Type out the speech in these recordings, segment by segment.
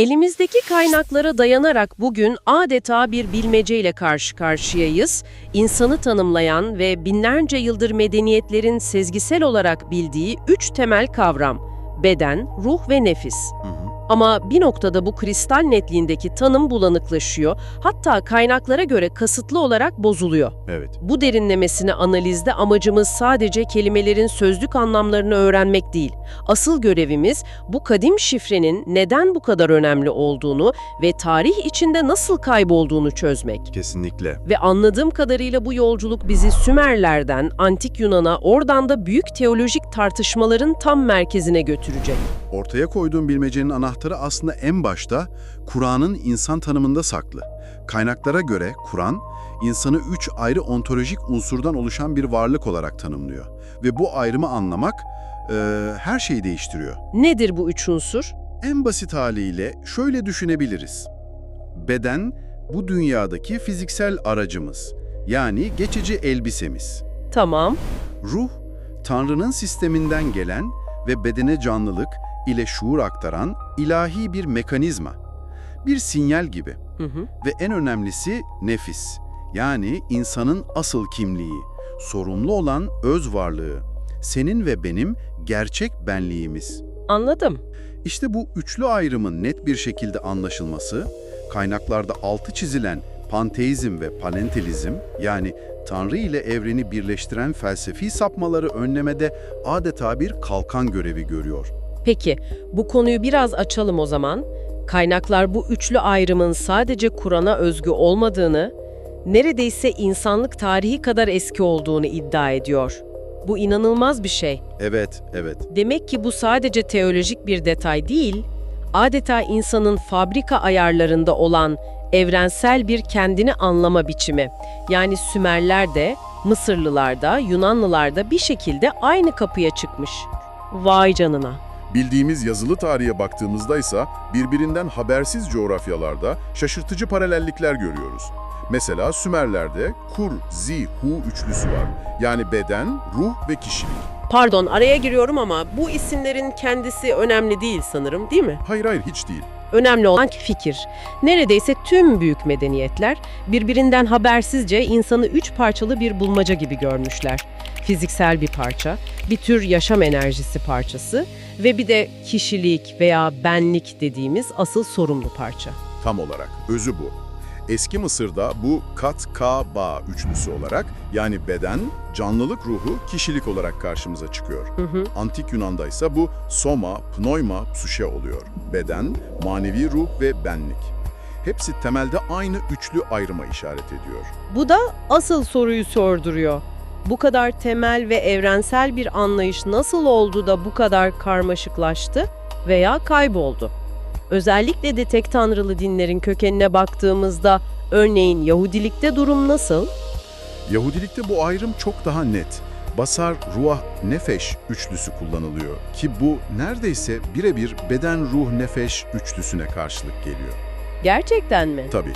Elimizdeki kaynaklara dayanarak bugün adeta bir bilmeceyle karşı karşıyayız. İnsanı tanımlayan ve binlerce yıldır medeniyetlerin sezgisel olarak bildiği üç temel kavram. Beden, ruh ve nefis. Ama bir noktada bu kristal netliğindeki tanım bulanıklaşıyor, hatta kaynaklara göre kasıtlı olarak bozuluyor. Evet. Bu derinlemesine analizde amacımız sadece kelimelerin sözlük anlamlarını öğrenmek değil. Asıl görevimiz bu kadim şifrenin neden bu kadar önemli olduğunu ve tarih içinde nasıl kaybolduğunu çözmek. Kesinlikle. Ve anladığım kadarıyla bu yolculuk bizi Sümerlerden Antik Yunan'a oradan da büyük teolojik tartışmaların tam merkezine götürecek. Ortaya koyduğum bilmecenin anahtarı aslında en başta Kur'an'ın insan tanımında saklı. Kaynaklara göre Kur'an, insanı üç ayrı ontolojik unsurdan oluşan bir varlık olarak tanımlıyor. Ve bu ayrımı anlamak eee, her şeyi değiştiriyor. Nedir bu üç unsur? En basit haliyle şöyle düşünebiliriz. Beden, bu dünyadaki fiziksel aracımız. Yani geçici elbisemiz. Tamam, Ruh, Tanrı'nın sisteminden gelen ve bedene canlılık ile şuur aktaran ilahi bir mekanizma. Bir sinyal gibi. hı hı. Ve en önemlisi nefis. Yani insanın asıl kimliği, sorumlu olan öz varlığı. Senin ve benim gerçek benliğimiz. anladım. İşte bu üçlü ayrımın net bir şekilde anlaşılması, kaynaklarda altı çizilen panteizm ve panentelizm yani Tanrı ile evreni birleştiren felsefi sapmaları önlemede adeta bir kalkan görevi görüyor. Peki, bu konuyu biraz açalım o zaman. Kaynaklar bu üçlü ayrımın sadece Kur'an'a özgü olmadığını, neredeyse insanlık tarihi kadar eski olduğunu iddia ediyor. Bu inanılmaz bir şey. Evet, evet. Demek ki bu sadece teolojik bir detay değil, adeta insanın fabrika ayarlarında olan evrensel bir kendini anlama biçimi. Yani Sümerler de, Mısırlılar da, Yunanlılar da bir şekilde aynı kapıya çıkmış. Vay canına. Bildiğimiz yazılı tarihe baktığımızda ise birbirinden habersiz coğrafyalarda şaşırtıcı paralellikler görüyoruz. Mesela Sümerler'de Kur, Zi, Hu üçlüsü var. Yani beden, ruh ve kişilik. Pardon araya giriyorum ama bu isimlerin kendisi önemli değil sanırım değil mi? Hayır hayır hiç değil. Önemli olan fikir. Neredeyse tüm büyük medeniyetler birbirinden habersizce insanı üç parçalı bir bulmaca gibi görmüşler. Fiziksel bir parça, bir tür yaşam enerjisi parçası ve bir de kişilik veya benlik dediğimiz asıl sorumlu parça. Tam olarak özü bu. Eski Mısır'da bu kat-ka-ba üçlüsü olarak yani beden, canlılık ruhu, kişilik olarak karşımıza çıkıyor. Hı hı. Antik Yunan'da ise bu soma, pneuma, psuşe oluyor. Beden, manevi ruh ve benlik. Hepsi temelde aynı üçlü ayrıma işaret ediyor. Bu da asıl soruyu sorduruyor. Bu kadar temel ve evrensel bir anlayış nasıl oldu da bu kadar karmaşıklaştı veya kayboldu? Özellikle de tek tanrılı dinlerin kökenine baktığımızda örneğin Yahudilikte durum nasıl? Yahudilikte bu ayrım çok daha net. Basar, ruah, nefeş üçlüsü kullanılıyor ki bu neredeyse birebir beden, ruh, nefeş üçlüsüne karşılık geliyor. Gerçekten mi? Tabii.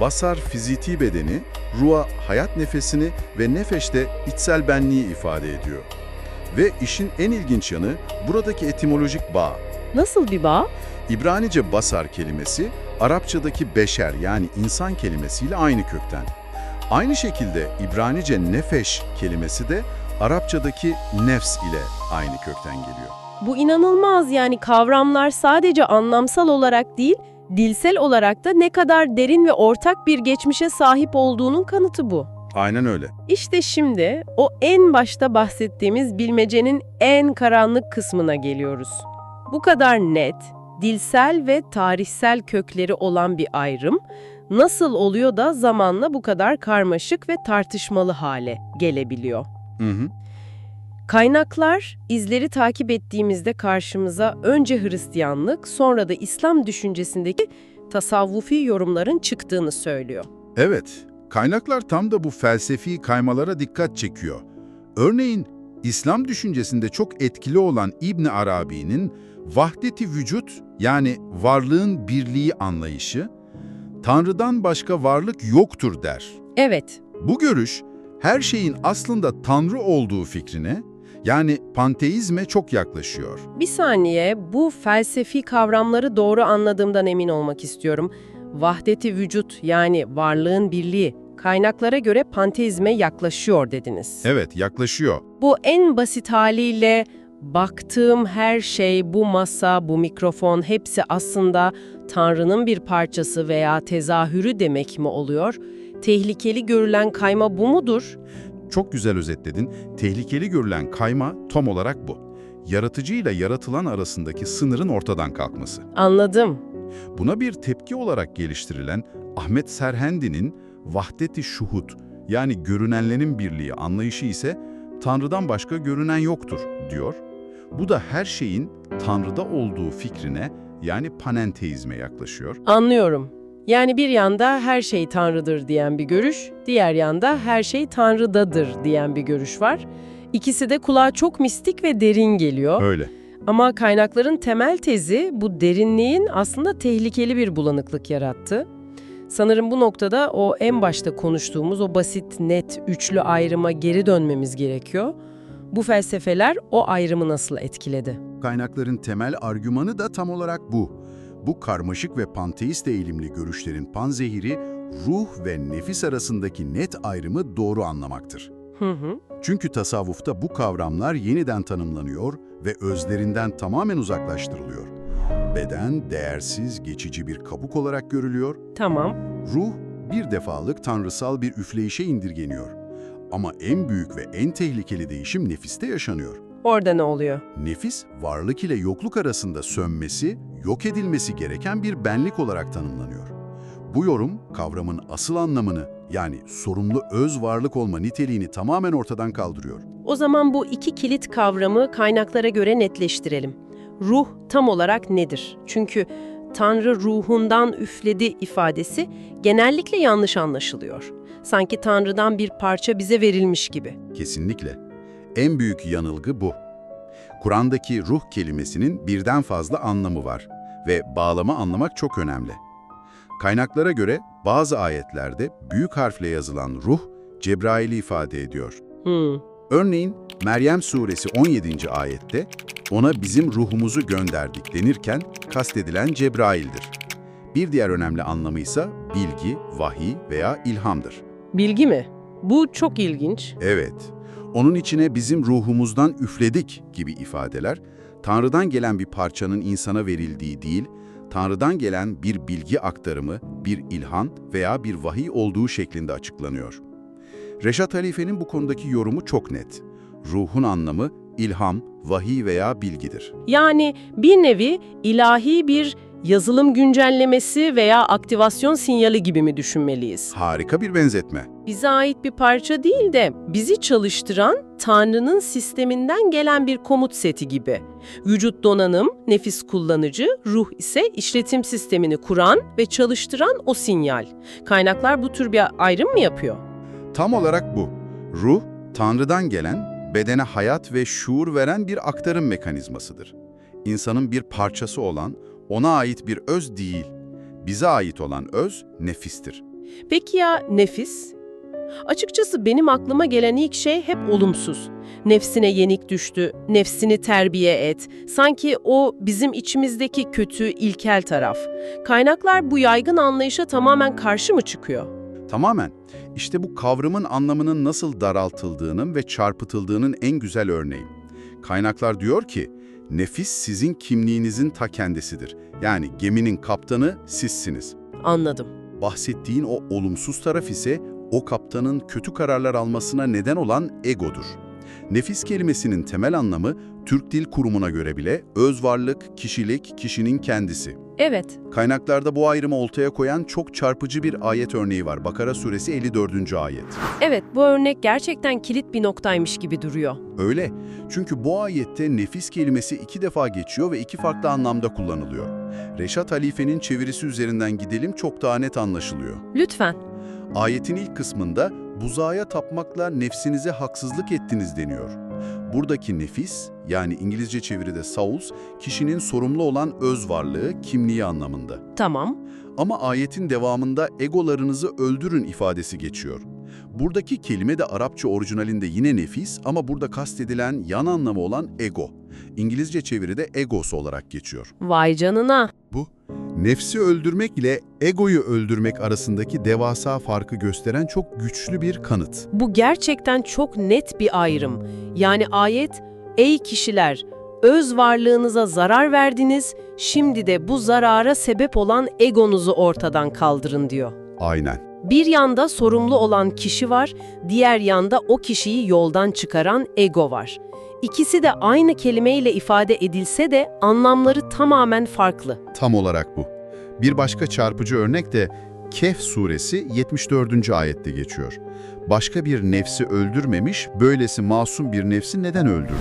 Basar fiziki bedeni, ruha hayat nefesini ve nefeş de içsel benliği ifade ediyor. Ve işin en ilginç yanı buradaki etimolojik bağ. Nasıl bir bağ? İbranice basar kelimesi Arapçadaki beşer yani insan kelimesiyle aynı kökten. Aynı şekilde İbranice nefeş kelimesi de Arapçadaki nefs ile aynı kökten geliyor. Bu inanılmaz yani kavramlar sadece anlamsal olarak değil, dilsel olarak da ne kadar derin ve ortak bir geçmişe sahip olduğunun kanıtı bu. Aynen öyle. İşte şimdi o en başta bahsettiğimiz bilmecenin en karanlık kısmına geliyoruz. Bu kadar net, dilsel ve tarihsel kökleri olan bir ayrım nasıl oluyor da zamanla bu kadar karmaşık ve tartışmalı hale gelebiliyor? Hı hı. Kaynaklar, izleri takip ettiğimizde karşımıza önce Hristiyanlık, sonra da İslam düşüncesindeki tasavvufi yorumların çıktığını söylüyor. Evet, kaynaklar tam da bu felsefi kaymalara dikkat çekiyor. Örneğin, İslam düşüncesinde çok etkili olan İbn Arabi'nin vahdeti vücut yani varlığın birliği anlayışı, Tanrı'dan başka varlık yoktur der. Evet, Bu görüş, her şeyin aslında Tanrı olduğu fikrine, Yani panteizme çok yaklaşıyor. Bir saniye, bu felsefi kavramları doğru anladığımdan emin olmak istiyorum. Vahdeti vücut yani varlığın birliği kaynaklara göre panteizme yaklaşıyor dediniz. Evet, yaklaşıyor. Bu en basit haliyle baktığım her şey, bu masa, bu mikrofon hepsi aslında Tanrı'nın bir parçası veya tezahürü demek mi oluyor? Tehlikeli görülen kayma bu mudur? Çok güzel özetledin. Tehlikeli görülen kayma tam olarak bu. Yaratıcı ile yaratılan arasındaki sınırın ortadan kalkması. Anladım. Buna bir tepki olarak geliştirilen Ahmet Serhendi'nin vahdeti şuhud yani görünenlerin birliği anlayışı ise Tanrı'dan başka görünen yoktur diyor. Bu da her şeyin Tanrı'da olduğu fikrine yani panenteizme yaklaşıyor. Anlıyorum. Yani bir yanda her şey Tanrı'dır diyen bir görüş, diğer yanda her şey Tanrı'dadır diyen bir görüş var. İkisi de kulağa çok mistik ve derin geliyor. Öyle. Ama kaynakların temel tezi bu derinliğin aslında tehlikeli bir bulanıklık yarattı. Sanırım bu noktada o en başta konuştuğumuz o basit, net, üçlü ayrıma geri dönmemiz gerekiyor. Bu felsefeler o ayrımı nasıl etkiledi? Kaynakların temel argümanı da tam olarak bu. Bu karmaşık ve panteist eğilimli görüşlerin panzehiri, ruh ve nefis arasındaki net ayrımı doğru anlamaktır. Hı hı. Çünkü tasavvufta bu kavramlar yeniden tanımlanıyor ve özlerinden tamamen uzaklaştırılıyor. Beden değersiz, geçici bir kabuk olarak görülüyor, Tamam. ruh bir defalık tanrısal bir üfleyişe indirgeniyor. Ama en büyük ve en tehlikeli değişim nefiste yaşanıyor. Orada ne oluyor? Nefis, varlık ile yokluk arasında sönmesi, yok edilmesi gereken bir benlik olarak tanımlanıyor. Bu yorum, kavramın asıl anlamını, yani sorumlu öz varlık olma niteliğini tamamen ortadan kaldırıyor. O zaman bu iki kilit kavramı kaynaklara göre netleştirelim. Ruh tam olarak nedir? Çünkü Tanrı ruhundan üfledi ifadesi genellikle yanlış anlaşılıyor. Sanki Tanrı'dan bir parça bize verilmiş gibi. Kesinlikle. En büyük yanılgı bu. Kur'an'daki ruh kelimesinin birden fazla anlamı var ve bağlama anlamak çok önemli. Kaynaklara göre bazı ayetlerde büyük harfle yazılan ruh, Cebrail'i ifade ediyor. Hmm. Örneğin Meryem suresi 17. ayette ona bizim ruhumuzu gönderdik denirken kastedilen Cebrail'dir. Bir diğer önemli anlamı ise bilgi, vahiy veya ilhamdır. Bilgi mi? Bu çok ilginç. Evet, onun içine bizim ruhumuzdan üfledik gibi ifadeler, Tanrı'dan gelen bir parçanın insana verildiği değil, Tanrı'dan gelen bir bilgi aktarımı, bir ilhan veya bir vahiy olduğu şeklinde açıklanıyor. Reşat Halife'nin bu konudaki yorumu çok net. Ruhun anlamı ilham, vahiy veya bilgidir. Yani bir nevi ilahi bir yazılım güncellemesi veya aktivasyon sinyali gibi mi düşünmeliyiz? Harika bir benzetme. bize ait bir parça değil de bizi çalıştıran Tanrı'nın sisteminden gelen bir komut seti gibi. Vücut donanım, nefis kullanıcı, ruh ise işletim sistemini kuran ve çalıştıran o sinyal. Kaynaklar bu tür bir ayrım mı yapıyor? Tam olarak bu. Ruh, Tanrı'dan gelen, bedene hayat ve şuur veren bir aktarım mekanizmasıdır. İnsanın bir parçası olan, ona ait bir öz değil, bize ait olan öz nefistir. Peki ya nefis? Açıkçası benim aklıma gelen ilk şey hep olumsuz. Nefsine yenik düştü, nefsini terbiye et. Sanki o bizim içimizdeki kötü, ilkel taraf. Kaynaklar bu yaygın anlayışa tamamen karşı mı çıkıyor? Tamamen. İşte bu kavramın anlamının nasıl daraltıldığının ve çarpıtıldığının en güzel örneği. Kaynaklar diyor ki, nefis sizin kimliğinizin ta kendisidir. Yani geminin kaptanı sizsiniz. Anladım. Bahsettiğin o olumsuz taraf ise o kaptanın kötü kararlar almasına neden olan egodur. Nefis kelimesinin temel anlamı Türk Dil Kurumu'na göre bile öz varlık, kişilik, kişinin kendisi. Evet, Kaynaklarda bu ayrımı ortaya koyan çok çarpıcı bir ayet örneği var. Bakara suresi 54. ayet. evet bu örnek gerçekten kilit bir noktaymış gibi duruyor. Öyle. Çünkü bu ayette nefis kelimesi iki defa geçiyor ve iki farklı anlamda kullanılıyor. Reşat Halife'nin çevirisi üzerinden gidelim çok daha net anlaşılıyor. Lütfen. Ayetin ilk kısmında buzağa tapmakla nefsinize haksızlık ettiniz deniyor. Buradaki nefis, yani İngilizce çeviride souls, kişinin sorumlu olan öz varlığı, kimliği anlamında. Tamam. Ama ayetin devamında egolarınızı öldürün ifadesi geçiyor. Buradaki kelime de Arapça orijinalinde yine nefis ama burada kastedilen yan anlamı olan ego. İngilizce çeviride egos olarak geçiyor. Vay canına. Nefsi öldürmek ile egoyu öldürmek arasındaki devasa farkı gösteren çok güçlü bir kanıt. Bu gerçekten çok net bir ayrım. Yani ayet, ey kişiler, öz varlığınıza zarar verdiniz, şimdi de bu zarara sebep olan egonuzu ortadan kaldırın diyor. Aynen. Bir yanda sorumlu olan kişi var, diğer yanda o kişiyi yoldan çıkaran ego var. İkisi de aynı kelimeyle ifade edilse de anlamları tamamen farklı. Tam olarak bu. Bir başka çarpıcı örnek de Kehf suresi 74. ayette geçiyor. Başka bir nefsi öldürmemiş, böylesi masum bir nefsi neden öldürdü?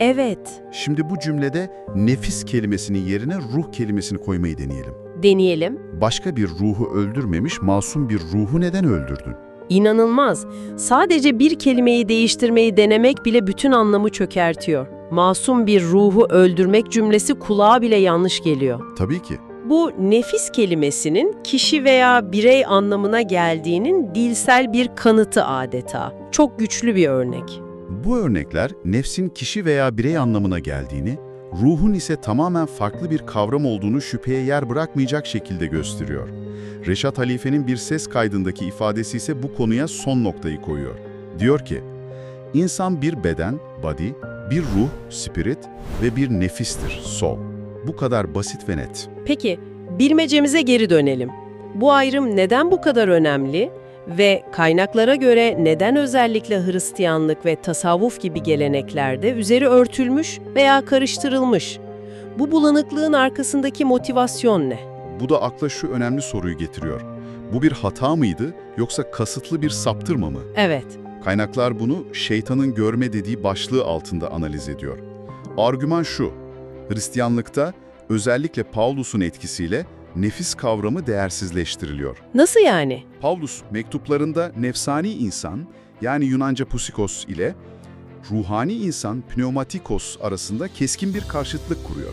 Evet, Şimdi bu cümlede nefis kelimesinin yerine ruh kelimesini koymayı deneyelim. deneyelim. Başka bir ruhu öldürmemiş, masum bir ruhu neden öldürdün? İnanılmaz. Sadece bir kelimeyi değiştirmeyi denemek bile bütün anlamı çökertiyor. Masum bir ruhu öldürmek cümlesi kulağa bile yanlış geliyor. Tabii ki. Bu nefis kelimesinin kişi veya birey anlamına geldiğinin dilsel bir kanıtı adeta. Çok güçlü bir örnek. Bu örnekler nefsin kişi veya birey anlamına geldiğini, ruhun ise tamamen farklı bir kavram olduğunu şüpheye yer bırakmayacak şekilde gösteriyor. Reşat Halife'nin bir ses kaydındaki ifadesi ise bu konuya son noktayı koyuyor. Diyor ki, İnsan bir beden, body, bir ruh, spirit ve bir nefistir, soul. Bu kadar basit ve net. Peki, bilmecemize geri dönelim. Bu ayrım neden bu kadar önemli ve kaynaklara göre neden özellikle Hristiyanlık ve tasavvuf gibi geleneklerde üzeri örtülmüş veya karıştırılmış? Bu bulanıklığın arkasındaki motivasyon ne? Bu da akla şu önemli soruyu getiriyor. Bu bir hata mıydı yoksa kasıtlı bir saptırma mı? Evet, Kaynaklar bunu şeytanın görme dediği başlığı altında analiz ediyor. Argüman şu, Hristiyanlıkta özellikle Paulus'un etkisiyle nefis kavramı değersizleştiriliyor. nasıl yani? Paulus mektuplarında nefsani insan yani Yunanca pusikos ile ruhani insan pneumatikos arasında keskin bir karşıtlık kuruyor.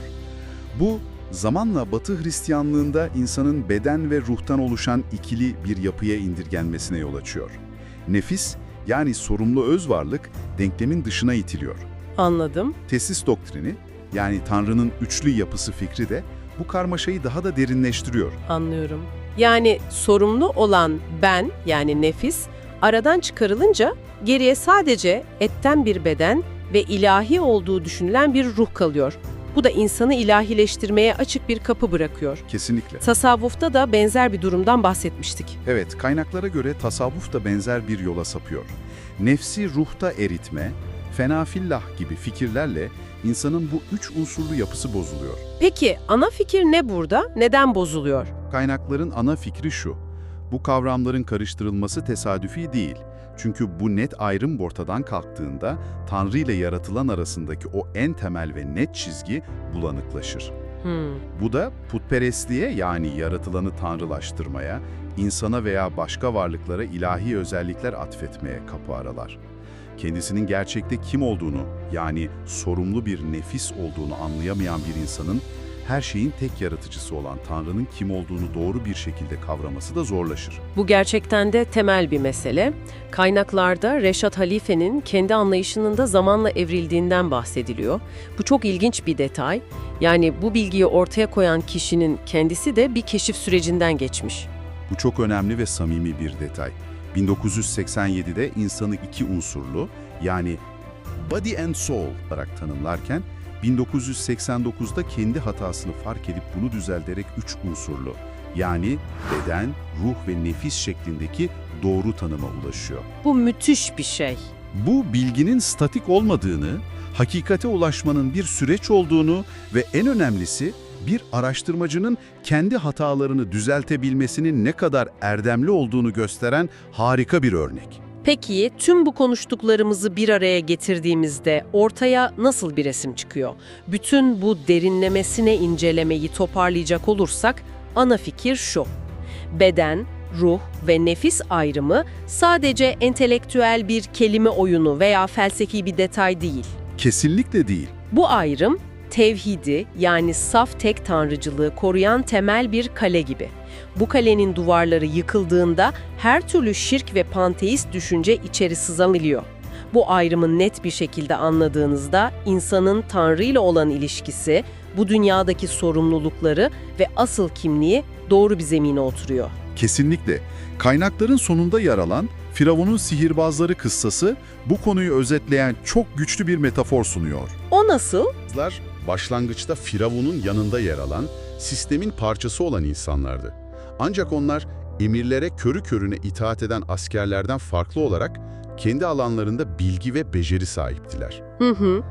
Bu zamanla Batı Hristiyanlığında insanın beden ve ruhtan oluşan ikili bir yapıya indirgenmesine yol açıyor. Nefis yani sorumlu öz varlık denklemin dışına itiliyor. Anladım. Tesis doktrini yani Tanrı'nın üçlü yapısı fikri de bu karmaşayı daha da derinleştiriyor. Anlıyorum. Yani sorumlu olan ben yani nefis aradan çıkarılınca geriye sadece etten bir beden ve ilahi olduğu düşünülen bir ruh kalıyor. Bu da insanı ilahileştirmeye açık bir kapı bırakıyor. Kesinlikle. Tasavvufta da benzer bir durumdan bahsetmiştik. Evet, kaynaklara göre tasavvuf da benzer bir yola sapıyor. Nefsi ruhta eritme, fenafillah gibi fikirlerle insanın bu üç unsurlu yapısı bozuluyor. Peki ana fikir ne burada? Neden bozuluyor? Kaynakların ana fikri şu, bu kavramların karıştırılması tesadüfi değil. Çünkü bu net ayrım ortadan kalktığında Tanrı ile yaratılan arasındaki o en temel ve net çizgi bulanıklaşır. Hmm. Bu da putperestliğe yani yaratılanı tanrılaştırmaya, insana veya başka varlıklara ilahi özellikler atfetmeye kapı aralar. Kendisinin gerçekte kim olduğunu yani sorumlu bir nefis olduğunu anlayamayan bir insanın her şeyin tek yaratıcısı olan Tanrı'nın kim olduğunu doğru bir şekilde kavraması da zorlaşır. Bu gerçekten de temel bir mesele. Kaynaklarda Reşat Halife'nin kendi anlayışının da zamanla evrildiğinden bahsediliyor. Bu çok ilginç bir detay. Yani bu bilgiyi ortaya koyan kişinin kendisi de bir keşif sürecinden geçmiş. Bu çok önemli ve samimi bir detay. 1987'de insanı iki unsurlu yani body and soul olarak tanımlarken 1989'da kendi hatasını fark edip bunu düzelterek üç unsurlu yani beden, ruh ve nefis şeklindeki doğru tanıma ulaşıyor. Bu müthiş bir şey. Bu bilginin statik olmadığını, hakikate ulaşmanın bir süreç olduğunu ve en önemlisi bir araştırmacının kendi hatalarını düzeltebilmesinin ne kadar erdemli olduğunu gösteren harika bir örnek. Peki tüm bu konuştuklarımızı bir araya getirdiğimizde ortaya nasıl bir resim çıkıyor? Bütün bu derinlemesine incelemeyi toparlayacak olursak ana fikir şu. Beden, ruh ve nefis ayrımı sadece entelektüel bir kelime oyunu veya felsefi bir detay değil. Kesinlikle değil. Bu ayrım tevhidi yani saf tek tanrıcılığı koruyan temel bir kale gibi. Bu kalenin duvarları yıkıldığında her türlü şirk ve panteist düşünce içeri sızabiliyor. Bu ayrımı net bir şekilde anladığınızda insanın Tanrı ile olan ilişkisi, bu dünyadaki sorumlulukları ve asıl kimliği doğru bir zemine oturuyor. Kesinlikle. Kaynakların sonunda yer alan Firavun'un sihirbazları kıssası bu konuyu özetleyen çok güçlü bir metafor sunuyor. O nasıl? Başlangıçta Firavun'un yanında yer alan, sistemin parçası olan insanlardı. Ancak onlar emirlere körü körüne itaat eden askerlerden farklı olarak kendi alanlarında bilgi ve beceri sahiptiler. Hı hı.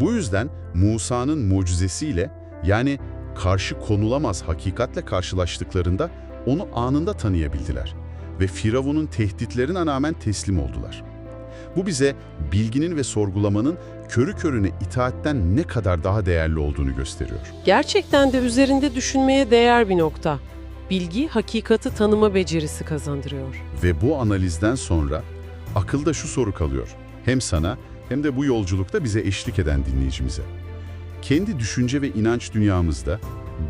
Bu yüzden Musa'nın mucizesiyle yani karşı konulamaz hakikatle karşılaştıklarında onu anında tanıyabildiler ve Firavun'un tehditlerine rağmen teslim oldular. Bu bize bilginin ve sorgulamanın körü körüne itaatten ne kadar daha değerli olduğunu gösteriyor. Gerçekten de üzerinde düşünmeye değer bir nokta. Bilgi, hakikati tanıma becerisi kazandırıyor. Ve bu analizden sonra akılda şu soru kalıyor. Hem sana hem de bu yolculukta bize eşlik eden dinleyicimize. Kendi düşünce ve inanç dünyamızda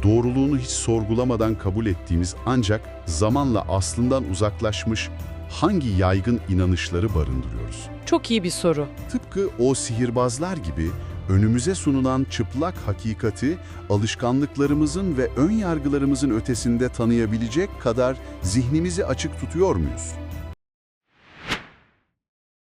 doğruluğunu hiç sorgulamadan kabul ettiğimiz ancak zamanla aslından uzaklaşmış hangi yaygın inanışları barındırıyoruz? Çok iyi bir soru. Tıpkı o sihirbazlar gibi önümüze sunulan çıplak hakikati alışkanlıklarımızın ve ön yargılarımızın ötesinde tanıyabilecek kadar zihnimizi açık tutuyor muyuz?